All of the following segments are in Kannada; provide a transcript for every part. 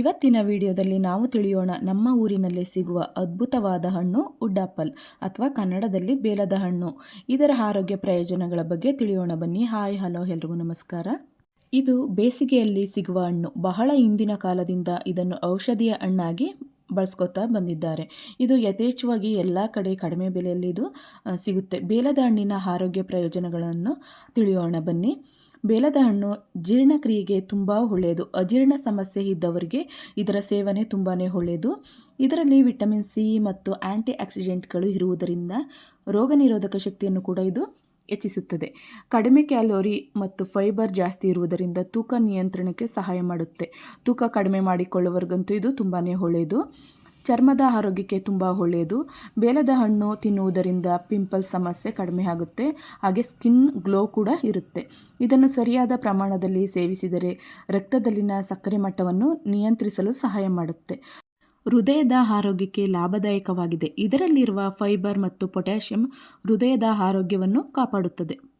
ಇವತ್ತಿನ ವಿಡಿಯೋದಲ್ಲಿ ನಾವು ತಿಳಿಯೋಣ ನಮ್ಮ ಊರಿನಲ್ಲಿ ಸಿಗುವ ಅದ್ಭುತವಾದ ಹಣ್ಣು ಉಡ್ಡಾಪಲ್ ಅಥವಾ ಕನ್ನಡದಲ್ಲಿ ಬೇಲದ ಹಣ್ಣು. ಇದರ ಆರೋಗ್ಯ ಪ್ರಯೋಜನಗಳ ಬಗ್ಗೆ ತಿಳಿಯೋಣ ಬನ್ನಿ. ಹಾಯ್, ಹಲೋ, ಎಲ್ರಿಗೂ ನಮಸ್ಕಾರ. ಇದು ಬೇಸಿಗೆಯಲ್ಲಿ ಸಿಗುವ ಹಣ್ಣು. ಬಹಳ ಹಿಂದಿನ ಕಾಲದಿಂದ ಇದನ್ನು ಔಷಧಿಯ ಹಣ್ಣಾಗಿ ಬಳಸ್ಕೊತಾ ಬಂದಿದ್ದಾರೆ. ಇದು ಯಥೇಚ್ಛವಾಗಿ ಎಲ್ಲ ಕಡೆ ಕಡಿಮೆ ಬೆಲೆಯಲ್ಲಿ ಇದು ಸಿಗುತ್ತೆ. ಬೇಲದ ಹಣ್ಣಿನ ಆರೋಗ್ಯ ಪ್ರಯೋಜನಗಳನ್ನು ತಿಳಿಯೋಣ ಬನ್ನಿ. ಬೇಲದ ಹಣ್ಣು ಜೀರ್ಣಕ್ರಿಯೆಗೆ ತುಂಬ ಒಳ್ಳೆಯದು. ಅಜೀರ್ಣ ಸಮಸ್ಯೆ ಇದ್ದವರಿಗೆ ಇದರ ಸೇವನೆ ತುಂಬಾ ಒಳ್ಳೆಯದು. ಇದರಲ್ಲಿ ವಿಟಮಿನ್ ಸಿ ಮತ್ತು ಆ್ಯಂಟಿ ಆಕ್ಸಿಡೆಂಟ್ಗಳು ಇರುವುದರಿಂದ ರೋಗ ನಿರೋಧಕ ಶಕ್ತಿಯನ್ನು ಕೂಡ ಇದು ಹೆಚ್ಚಿಸುತ್ತದೆ. ಕಡಿಮೆ ಕ್ಯಾಲೋರಿ ಮತ್ತು ಫೈಬರ್ ಜಾಸ್ತಿ ಇರುವುದರಿಂದ ತೂಕ ನಿಯಂತ್ರಣಕ್ಕೆ ಸಹಾಯ ಮಾಡುತ್ತೆ. ತೂಕ ಕಡಿಮೆ ಮಾಡಿಕೊಳ್ಳುವವರಿಗಂತೂ ಇದು ತುಂಬಾ ಒಳ್ಳೆಯದು. ಚರ್ಮದ ಆರೋಗ್ಯಕ್ಕೆ ತುಂಬ ಒಳ್ಳೆಯದು. ಬೇಲದ ಹಣ್ಣು ತಿನ್ನುವುದರಿಂದ ಪಿಂಪಲ್ ಸಮಸ್ಯೆ ಕಡಿಮೆ ಆಗುತ್ತೆ. ಹಾಗೆ ಸ್ಕಿನ್ ಗ್ಲೋ ಕೂಡ ಇರುತ್ತೆ. ಇದನ್ನು ಸರಿಯಾದ ಪ್ರಮಾಣದಲ್ಲಿ ಸೇವಿಸಿದರೆ ರಕ್ತದಲ್ಲಿನ ಸಕ್ಕರೆ ಮಟ್ಟವನ್ನು ನಿಯಂತ್ರಿಸಲು ಸಹಾಯ ಮಾಡುತ್ತೆ. ಹೃದಯದ ಆರೋಗ್ಯಕ್ಕೆ ಲಾಭದಾಯಕವಾಗಿದೆ. ಇದರಲ್ಲಿರುವ ಫೈಬರ್ ಮತ್ತು ಪೊಟ್ಯಾಷಿಯಂ ಹೃದಯದ ಆರೋಗ್ಯವನ್ನು ಕಾಪಾಡುತ್ತದೆ.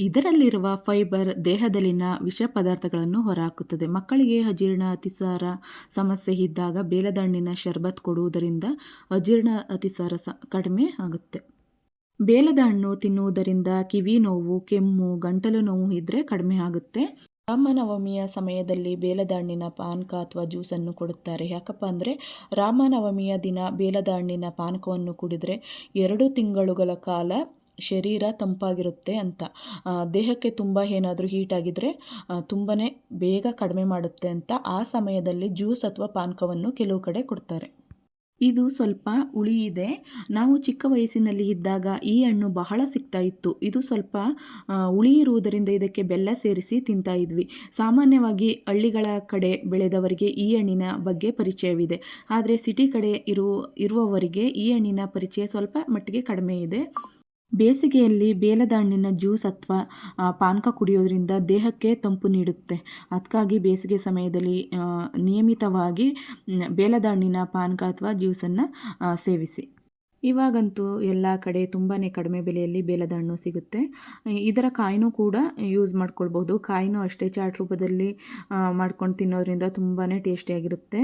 ಇದರಲ್ಲಿರುವ ಫೈಬರ್ ದೇಹದಲ್ಲಿನ ವಿಷ ಪದಾರ್ಥಗಳನ್ನು ಹೊರಹಾಕುತ್ತದೆ. ಮಕ್ಕಳಿಗೆ ಅಜೀರ್ಣ ಅತಿಸಾರ ಸಮಸ್ಯೆ ಇದ್ದಾಗ ಬೇಲದಣ್ಣಿನ ಶರ್ಬತ್ ಕೊಡುವುದರಿಂದ ಅಜೀರ್ಣ ಅತಿಸಾರ ಸ ಕಡಿಮೆ ಆಗುತ್ತೆ. ಬೇಲದ ಹಣ್ಣು ತಿನ್ನುವುದರಿಂದ ಕಿವಿ ನೋವು, ಕೆಮ್ಮು, ಗಂಟಲು ನೋವು ಇದ್ದರೆ ಕಡಿಮೆ ಆಗುತ್ತೆ. ರಾಮನವಮಿಯ ಸಮಯದಲ್ಲಿ ಬೇಲದ ಹಣ್ಣಿನ ಪಾನಕ ಅಥವಾ ಜ್ಯೂಸನ್ನು ಕೊಡುತ್ತಾರೆ. ಯಾಕಪ್ಪ ಅಂದರೆ ರಾಮನವಮಿಯ ದಿನ ಬೇಲದ ಹಣ್ಣಿನ ಪಾನಕವನ್ನು ಕುಡಿದರೆ ಎರಡು ತಿಂಗಳುಗಳ ಕಾಲ ಶರೀರ ತಂಪಾಗಿರುತ್ತೆ ಅಂತ. ದೇಹಕ್ಕೆ ತುಂಬ ಏನಾದರೂ ಹೀಟ್ ಆಗಿದ್ದರೆ ತುಂಬಾ ಬೇಗ ಕಡಿಮೆ ಮಾಡುತ್ತೆ ಅಂತ ಆ ಸಮಯದಲ್ಲಿ ಜ್ಯೂಸ್ ಅಥವಾ ಪಾನಕವನ್ನು ಕೆಲವು ಕಡೆ ಕೊಡ್ತಾರೆ. ಇದು ಸ್ವಲ್ಪ ಹುಳಿ ಇದೆ. ನಾವು ಚಿಕ್ಕ ವಯಸ್ಸಿನಲ್ಲಿ ಇದ್ದಾಗ ಈ ಹಣ್ಣು ಬಹಳ ಸಿಗ್ತಾ ಇತ್ತು. ಇದು ಸ್ವಲ್ಪ ಉಳಿ ಇರುವುದರಿಂದ ಇದಕ್ಕೆ ಬೆಲ್ಲ ಸೇರಿಸಿ ತಿಂತಾ ಇದ್ವಿ. ಸಾಮಾನ್ಯವಾಗಿ ಹಳ್ಳಿಗಳ ಕಡೆ ಬೆಳೆದವರಿಗೆ ಈ ಹಣ್ಣಿನ ಬಗ್ಗೆ ಪರಿಚಯವಿದೆ. ಆದರೆ ಸಿಟಿ ಕಡೆ ಇರು, ಇರುವವರಿಗೆ ಈ ಹಣ್ಣಿನ ಪರಿಚಯ ಸ್ವಲ್ಪ ಮಟ್ಟಿಗೆ ಕಡಿಮೆ ಇದೆ. ಬೇಸಿಗೆಯಲ್ಲಿ ಬೇಲದ ಹಣ್ಣಿನ ಜ್ಯೂಸ್ ಅಥವಾ ಪಾನಕ ಕುಡಿಯೋದ್ರಿಂದ ದೇಹಕ್ಕೆ ತಂಪು ನೀಡುತ್ತೆ. ಅದಕ್ಕಾಗಿ ಬೇಸಿಗೆ ಸಮಯದಲ್ಲಿ ನಿಯಮಿತವಾಗಿ ಬೇಲದ ಹಣ್ಣಿನ ಪಾನಕ ಅಥವಾ ಜ್ಯೂಸನ್ನು ಸೇವಿಸಿ. ಇವಾಗಂತೂ ಎಲ್ಲ ಕಡೆ ತುಂಬಾ ಕಡಿಮೆ ಬೆಲೆಯಲ್ಲಿ ಬೇಲದ ಹಣ್ಣು ಸಿಗುತ್ತೆ. ಇದರ ಕಾಯಿನೂ ಕೂಡ ಯೂಸ್ ಮಾಡ್ಕೊಳ್ಬೋದು ಕಾಯಿನೂ ಅಷ್ಟೇ ಚಾಟ್ ರೂಪದಲ್ಲಿ ಮಾಡ್ಕೊಂಡು ತಿನ್ನೋದ್ರಿಂದ ತುಂಬಾ ಟೇಸ್ಟಿಯಾಗಿರುತ್ತೆ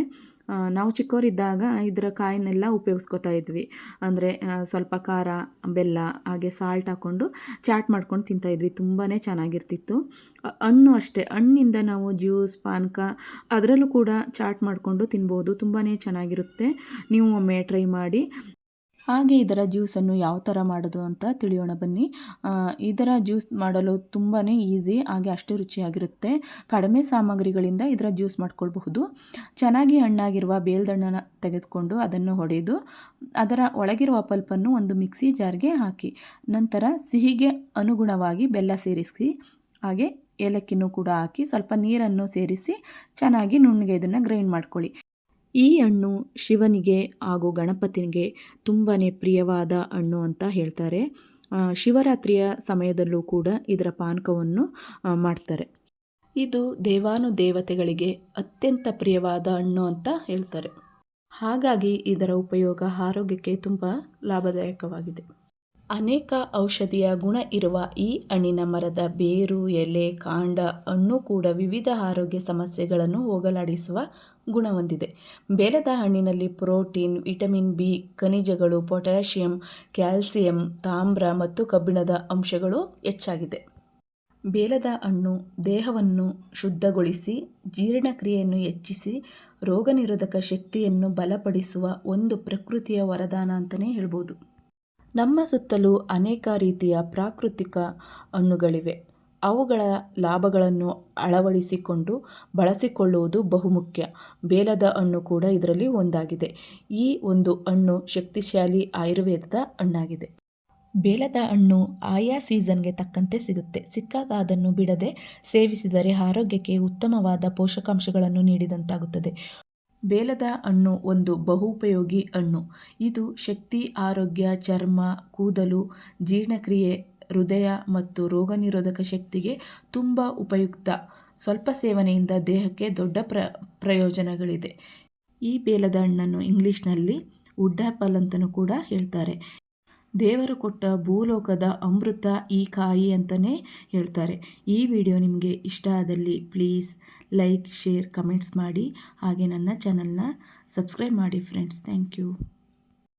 ನಾವು ಚಿಕ್ಕವರಿದ್ದಾಗ ಇದರ ಕಾಯಿನೆಲ್ಲ ಉಪಯೋಗಿಸ್ಕೊತಾ ಇದ್ವಿ. ಅಂದರೆ ಸ್ವಲ್ಪ ಖಾರ, ಬೆಲ್ಲ, ಹಾಗೆ ಸಾಲ್ಟ್ ಹಾಕ್ಕೊಂಡು ಚಾಟ್ ಮಾಡ್ಕೊಂಡು ತಿಂತಾ ಇದ್ವಿ. ತುಂಬಾ ಚೆನ್ನಾಗಿರ್ತಿತ್ತು. ಹಣ್ಣು ಅಷ್ಟೇ. ಹಣ್ಣಿಂದ ನಾವು ಜ್ಯೂಸ್ ಪಾನಕ ಅದರಲ್ಲೂ ಕೂಡ ಚಾಟ್ ಮಾಡಿಕೊಂಡು ತಿನ್ಬೋದು. ತುಂಬಾ ಚೆನ್ನಾಗಿರುತ್ತೆ. ನೀವು ಒಮ್ಮೆ ಟ್ರೈ ಮಾಡಿ. ಹಾಗೆ ಇದರ ಜ್ಯೂಸನ್ನು ಯಾವ ಥರ ಮಾಡೋದು ಅಂತ ತಿಳಿಯೋಣ ಬನ್ನಿ. ಇದರ ಜ್ಯೂಸ್ ಮಾಡಲು ತುಂಬಾ ಈಸಿ, ಹಾಗೆ ಅಷ್ಟು ರುಚಿಯಾಗಿರುತ್ತೆ. ಕಡಿಮೆ ಸಾಮಗ್ರಿಗಳಿಂದ ಇದರ ಜ್ಯೂಸ್ ಮಾಡ್ಕೊಳ್ಬಹುದು. ಚೆನ್ನಾಗಿ ಹಣ್ಣಾಗಿರುವ ಬೇಲ್ದಣ್ಣನ ತೆಗೆದುಕೊಂಡು ಅದನ್ನು ಹೊಡೆದು ಅದರ ಒಳಗಿರುವ ಪಲ್ಪನ್ನು ಒಂದು ಮಿಕ್ಸಿ ಜಾರ್ಗೆ ಹಾಕಿ, ನಂತರ ಸಿಹಿಗೆ ಅನುಗುಣವಾಗಿ ಬೆಲ್ಲ ಸೇರಿಸಿ, ಹಾಗೆ ಏಲಕ್ಕಿನೂ ಕೂಡ ಹಾಕಿ ಸ್ವಲ್ಪ ನೀರನ್ನು ಸೇರಿಸಿ ಚೆನ್ನಾಗಿ ನುಣ್ಣಗೆ ಇದನ್ನು ಗ್ರೈಂಡ್ ಮಾಡ್ಕೊಳ್ಳಿ. ಈ ಹಣ್ಣು ಶಿವನಿಗೆ ಹಾಗೂ ಗಣಪತಿಗೆ ತುಂಬಾ ಪ್ರಿಯವಾದ ಹಣ್ಣು ಅಂತ ಹೇಳ್ತಾರೆ. ಶಿವರಾತ್ರಿಯ ಸಮಯದಲ್ಲೂ ಕೂಡ ಇದರ ಪಾನಕವನ್ನು ಮಾಡ್ತಾರೆ. ಇದು ದೇವಾನುದೇವತೆಗಳಿಗೆ ಅತ್ಯಂತ ಪ್ರಿಯವಾದ ಹಣ್ಣು ಅಂತ ಹೇಳ್ತಾರೆ. ಹಾಗಾಗಿ ಇದರ ಉಪಯೋಗ ಆರೋಗ್ಯಕ್ಕೆ ತುಂಬ ಲಾಭದಾಯಕವಾಗಿದೆ. ಅನೇಕ ಔಷಧಿಯ ಗುಣ ಇರುವ ಈ ಹಣ್ಣಿನ ಮರದ ಬೇರು, ಎಲೆ, ಕಾಂಡ, ಹಣ್ಣು ಕೂಡ ವಿವಿಧ ಆರೋಗ್ಯ ಸಮಸ್ಯೆಗಳನ್ನು ಹೋಗಲಾಡಿಸುವ ಗುಣ ಹೊಂದಿದೆ ಬೇಲದ ಹಣ್ಣಿನಲ್ಲಿ ಪ್ರೋಟೀನ್, ವಿಟಮಿನ್ ಬಿ, ಖನಿಜಗಳು, ಪೊಟ್ಯಾಷಿಯಂ, ಕ್ಯಾಲ್ಸಿಯಂ, ತಾಮ್ರ ಮತ್ತು ಕಬ್ಬಿಣದ ಅಂಶಗಳು ಹೆಚ್ಚಾಗಿದೆ. ಬೇಲದ ಹಣ್ಣು ದೇಹವನ್ನು ಶುದ್ಧಗೊಳಿಸಿ, ಜೀರ್ಣಕ್ರಿಯೆಯನ್ನು ಹೆಚ್ಚಿಸಿ, ರೋಗನಿರೋಧಕ ಶಕ್ತಿಯನ್ನು ಬಲಪಡಿಸುವ ಒಂದು ಪ್ರಕೃತಿಯ ವರದಾನ ಅಂತಲೇ ಹೇಳ್ಬೋದು. ನಮ್ಮ ಸುತ್ತಲೂ ಅನೇಕ ರೀತಿಯ ಪ್ರಾಕೃತಿಕ ಹಣ್ಣುಗಳಿವೆ. ಅವುಗಳ ಲಾಭಗಳನ್ನು ಅಳವಡಿಸಿಕೊಂಡು ಬಳಸಿಕೊಳ್ಳುವುದು ಬಹುಮುಖ್ಯ. ಬೇಲದ ಹಣ್ಣು ಕೂಡ ಇದರಲ್ಲಿ ಒಂದಾಗಿದೆ. ಈ ಒಂದು ಹಣ್ಣು ಶಕ್ತಿಶಾಲಿ ಆಯುರ್ವೇದದ ಹಣ್ಣಾಗಿದೆ. ಬೇಲದ ಹಣ್ಣು ಆಯಾ ಸೀಸನ್ಗೆ ತಕ್ಕಂತೆ ಸಿಗುತ್ತೆ. ಸಿಕ್ಕಾಗ ಅದನ್ನು ಬಿಡದೆ ಸೇವಿಸಿದರೆ ಆರೋಗ್ಯಕ್ಕೆ ಉತ್ತಮವಾದ ಪೋಷಕಾಂಶಗಳನ್ನು ನೀಡಿದಂತಾಗುತ್ತದೆ. ಬೇಲದ ಹಣ್ಣು ಒಂದು ಬಹುಪಯೋಗಿ ಹಣ್ಣು. ಇದು ಶಕ್ತಿ, ಆರೋಗ್ಯ, ಚರ್ಮ, ಕೂದಲು, ಜೀರ್ಣಕ್ರಿಯೆ, ಹೃದಯ ಮತ್ತು ರೋಗನಿರೋಧಕ ಶಕ್ತಿಗೆ ತುಂಬ ಉಪಯುಕ್ತ. ಸ್ವಲ್ಪ ಸೇವನೆಯಿಂದ ದೇಹಕ್ಕೆ ದೊಡ್ಡ ಪ್ರ, ಪ್ರಯೋಜನಗಳಿದೆ. ಈ ಬೇಲದ ಹಣ್ಣನ್ನು ಇಂಗ್ಲೀಷ್ನಲ್ಲಿ ವುಡ್ ಆ್ಯಪಲ್ ಅಂತಲೂ ಕೂಡ ಹೇಳ್ತಾರೆ. ದೇವರು ಕೊಟ್ಟ ಭೂಲೋಕದ ಅಮೃತ ಈ ಕಾಯಿ ಅಂತಲೇ ಹೇಳ್ತಾರೆ. ಈ ವಿಡಿಯೋ ನಿಮಗೆ ಇಷ್ಟ ಆದಲ್ಲಿ ಪ್ಲೀಸ್ ಲೈಕ್ ಶೇರ್ ಕಮೆಂಟ್ಸ್ ಮಾಡಿ. ಹಾಗೆ ನನ್ನ ಚಾನಲ್ನ ಸಬ್ಸ್ಕ್ರೈಬ್ ಮಾಡಿ ಫ್ರೆಂಡ್ಸ್ ಥ್ಯಾಂಕ್ ಯು